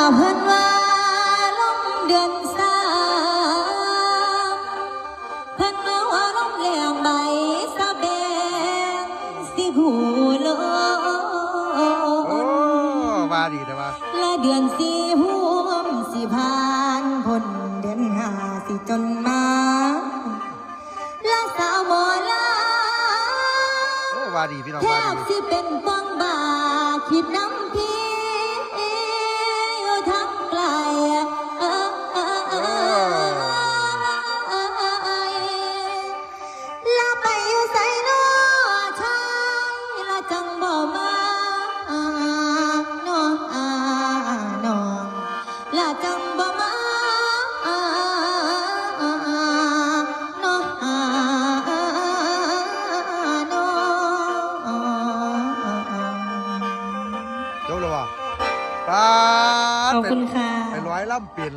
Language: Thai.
าพิ่นว่าลงเดือนสามพิ่นมาว่าลงแหลงใบสะแบงสิหูโลโอ้ว่าดีแต่ว่าและเดือนสีห่มสิผ่านพ้นเดือนหาสิจนมาและสาวหมอลาโอ้ว่าดีพี่น้องแทว่าบดีสิเป็นฟองบา จบ่มาน้องอาน้อจบแล้วว่ะป้าดขอบคุณค่ะไปร้อยล่ำเปลี่ยน